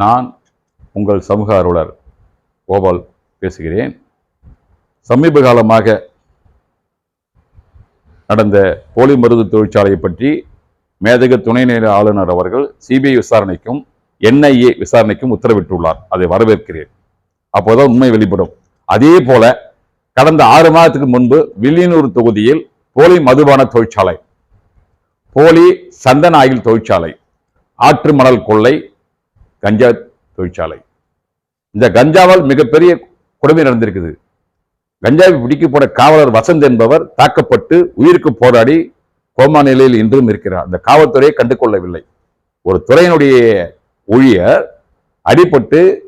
நான் உங்கள் சமூக அருளர் கோபால் பேசுகிறேன். சமீப காலமாக நடந்த போலி மருந்து தொழிற்சாலையை பற்றி மேதக துணைநிலை ஆளுநர் அவர்கள் சிபிஐ விசாரணைக்கும் என்ஐஏ விசாரணைக்கும் உத்தரவிட்டுள்ளார். அதை வரவேற்கிறேன். அப்போதான் உண்மை வெளிப்படும். அதே போல கடந்த ஆறு மாதத்துக்கு முன்பு வில்லியனூர் தொகுதியில் போலி மதுபான தொழிற்சாலை போலி சந்தன ஆயில் தொழிற்சாலை ஆற்று மணல் கொள்ளை கஞ்சா தொழிற்சாலை. இந்த கஞ்சாவால் மிகப்பெரிய கொடுமை நடந்திருக்குது. கஞ்சாவை பிடிக்க போன காவலர் வசந்த் என்பவர் தாக்கப்பட்டு உயிருக்கு போராடி கோமா நிலையில் இன்றும் இருக்கிறார். அந்த காவல்துறையை கண்டு கொள்ளவில்லை ஒரு துறையினுடைய ஊழியர் அடிபட்டு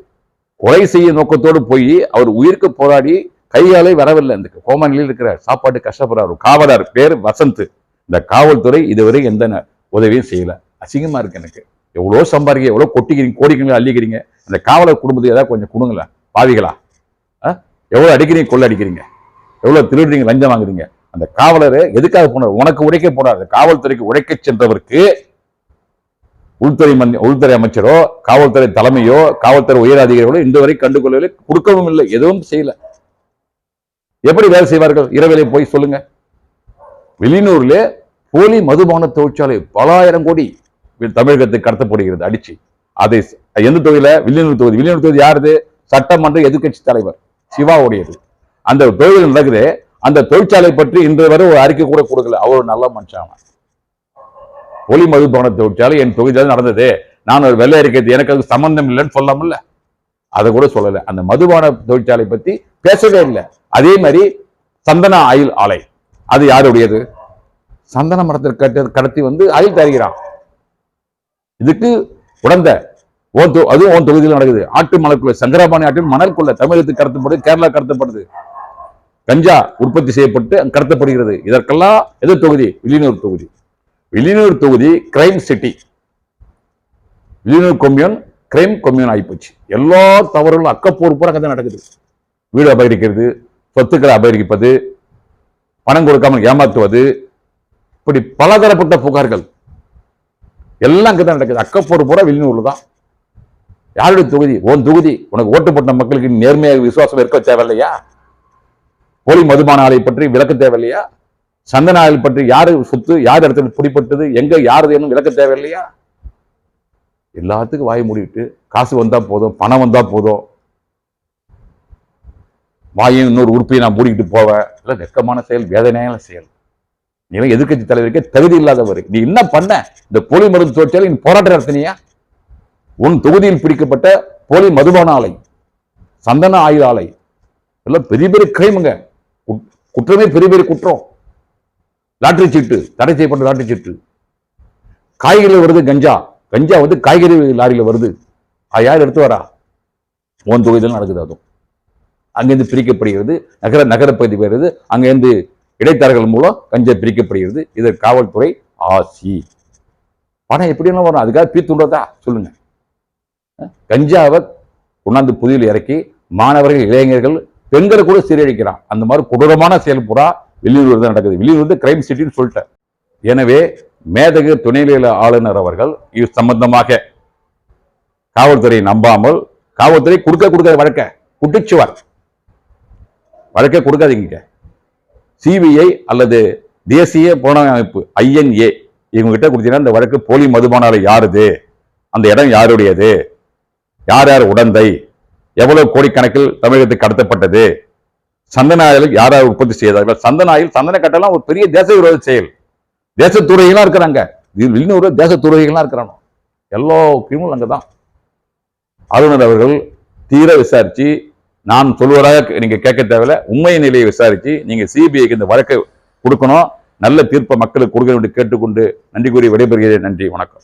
கொலை செய்ய நோக்கத்தோடு போய் அவர் உயிருக்கு போராடி கையாலே வரவில்லை. அந்த கோமா நிலையில் இருக்கிறார். சாப்பாட்டு கஷ்டப்படுறார். காவலர் பேர் வசந்த். இந்த காவல்துறை இதுவரை எந்த உதவியும் செய்யல. அசிங்கமா இருக்கு எனக்கு. எவ்வளோ சம்பாதிக்க எவ்வளோ கொட்டிக்கிறீங்க கோடிக்கிறீங்களா அள்ளிக்கிறீங்க அந்த காவலர் குடும்பத்துக்கு ஏதாவது கொஞ்சம் கொடுங்களேன் பாவிகளா? ஆ? எவ்வளவு அடிக்கிறீங்க கொள்ள அடிக்கிறீங்க? எவ்வளவு திருடுறீங்க லஞ்சம் வாங்குறீங்க? அந்த காவலர் எதுக்காக போனார்? உனக்கு உழைக்க போனார். அந்த காவல்துறைக்கு உழைக்க சென்றவருக்கு உள்துறை மந்தி உள்துறை அமைச்சரோ காவல்துறை தலைமையோ காவல்துறை உயர் அதிகாரிகளோ இந்த வரை கண்டுகொள்ளவில்லை கொடுக்கவும் இல்லை எதுவும் செய்யல. எப்படி வேலை செய்வார்கள்? இரவிலே போய் சொல்லுங்க. வெளியூர்ல போலி மதுபான தொழிற்சாலை பலாயிரம் கோடி. தமிழகத்துக்கு கடத்தப்படுகிறது அடிச்சு. அதை எந்த தொகுதியில? வில்லியனூர் தொகுதி. வில்லியனூர் தொகுதி யாருது? சட்டமன்ற எதிர்க்கட்சி தலைவர் சிவாவுடையது. அந்த தொழில் நடக்குது. அந்த தொழிற்சாலை பற்றி இன்று வரை ஒரு அறிக்கை கூட கொடுக்கல. அவர் நல்ல மனுஷன் ஒளி போலி மதுபான தொழிற்சாலை என் தொகுதியில் நடந்தது. நான் ஒரு வெள்ளை அறிக்கை எனக்கு அது சம்பந்தம் இல்லைன்னு சொல்லாமல்ல. அதை கூட சொல்லல. அந்த மதுபான தொழிற்சாலை பத்தி பேசவே இல்லை. அதே மாதிரி சந்தன ஆயில் ஆலை. அது யாருடையது? சந்தன மரத்தில் கட்ட கடத்தி வந்து ஆயில் தருகிறான். இதுக்கு உடந்த ஓன் அதுவும் ஓன் தொகுதியில் நடக்குது. ஆட்டு மணற்குள்ள சங்கராபாணி ஆற்றில் மணற்குள்ள தமிழகத்துக்கு கடத்தப்படுது கேரளா கடத்தப்படுது கஞ்சா உற்பத்தி செய்யப்பட்டு அங்க கடத்தப்படுகிறது. இதற்கெல்லாம் எது தொகுதி? வில்லியனூர் தொகுதி. வில்லியனூர் தொகுதி crime city Villianur commune crime commune ஆகிப்போச்சு எல்லா தவறுகளும் அக்கப்போர் பூரா கதை நடக்குது. வீடு அபகரிக்கிறது சொத்துக்களை அபகரிப்பது பணம் கொடுக்காமல் ஏமாத்துவது இப்படி பலதரப்பட்ட புகார்கள். எல்லாம் அங்கே தான் நடக்குது. அக்கப்போர் பூரா வில்லியனூர்ல தான். யாருடைய தொகுதி? உன் தொகுதி. உனக்கு ஓட்டு போட்ட மக்களுக்கு நேர்மையாக விசுவாசம் இருக்க தேவையில்லையா? போலி மதுபான ஆலை பற்றி விளக்க தேவையில்லையா? சந்தன ஆலை பற்றி யார் சொத்து யார் இடத்துல பிடிப்பட்டது எங்கே யார் என்னும் விளக்க தேவையில்லையா? எல்லாத்துக்கும் வாய் மூடிவிட்டு காசு வந்தால் போதும் பணம் வந்தால் போதும். வாயும் இன்னொரு உறுப்பையும் நான் மூடிக்கிட்டு போவேன். இல்லை நெக்கமான செயல் வேதனையான செயல். நீ எதிர்க்கட்சி தலைவருக்கே தகுதி இல்லாதவர். நீ என்ன பண்ண? இந்த போலி மருந்து தொழிற்சாலை நீ போராட்டம் நடத்தினியா? உன் தொகுதியில் பிடிக்கப்பட்ட போலி மதுபான ஆலை சந்தன ஆயுத ஆலை எல்லாம் பெரிய பெரிய கிரைமுங்க குற்றமே பெரிய பெரிய குற்றம். லாட்டரி சீட்டு தடை செய்யப்பட்ட லாட்டரி சீட்டு. காய்கறியில் வருது கஞ்சா. கஞ்சா வந்து காய்கறி லாரியில் வருது. அது யார் எடுத்து வரா? உன் தொகுதியில் நடக்குது அதுவும். அங்கேருந்து பிரிக்கப்படுகிறது. நகர நகரப்பகுதி வருது அங்கேருந்து இடைத்தரகர்கள் மூலம் கஞ்சா பிரிக்கப்படுகிறது. இது காவல்துறை ஆசி. பணம் எப்படியெல்லாம் வரும்? அதுக்காக பீத்துன்றதா சொல்லுங்க. கஞ்சாவை கொண்டாந்து புதியில் இறக்கி மாணவர்கள் இளைஞர்கள் பெண்களை கூட சீரழிக்கிறான் அந்த மாதிரி கொடூரமான செயல் புறா வெளியூர் தான் நடக்குது. வெளியூர் வந்து கிரைம் சிட்டின்னு சொல்லிட்டேன். எனவே மேதகு துணைநிலை ஆளுநர் அவர்கள் இது சம்பந்தமாக காவல்துறையை நம்பாமல் காவல்துறை கொடுக்க கொடுக்காத வழக்க. குட்டிச்சுவார். வழக்கை கொடுக்காதீங்க சிபிஐ அல்லது தேசிய புலனாய்வு அமைப்பு ஐஎன்ஏ இவங்க கிட்ட கொடுத்தீங்கன்னா இந்த வழக்கு போலி மதுபானால யாருது? அந்த இடம் யாருடையது? யார் யார் உடந்தை? எவ்வளவு கோடிக்கணக்கில் தமிழகத்துக்கு கடத்தப்பட்டது? சந்தன ஆயில் யார் யார் உற்பத்தி செய்தார்கள்? சந்தன ஆயில் சந்தன கட்டெல்லாம் ஒரு பெரிய தேச விரோத செயல். தேசத்துறைகளாக இருக்கிறாங்க. இது இன்னொரு தேசத்துறைகளாம் இருக்கிறானோ? எல்லா கிரிமினல் அங்கே தான் ஆளுநர் அவர்கள் தீர விசாரிச்சு நான் சொல்வதாக நீங்க கேட்க தேவையில்ல. உண்மை நிலையை விசாரித்து நீங்க சிபிஐக்கு இந்த வழக்கை கொடுக்கணும். நல்ல தீர்ப்பை மக்களுக்கு கொடுக்க வேண்டும் கேட்டுக்கொண்டு நன்றி கூறி விடைபெறுகிறேன். நன்றி வணக்கம்.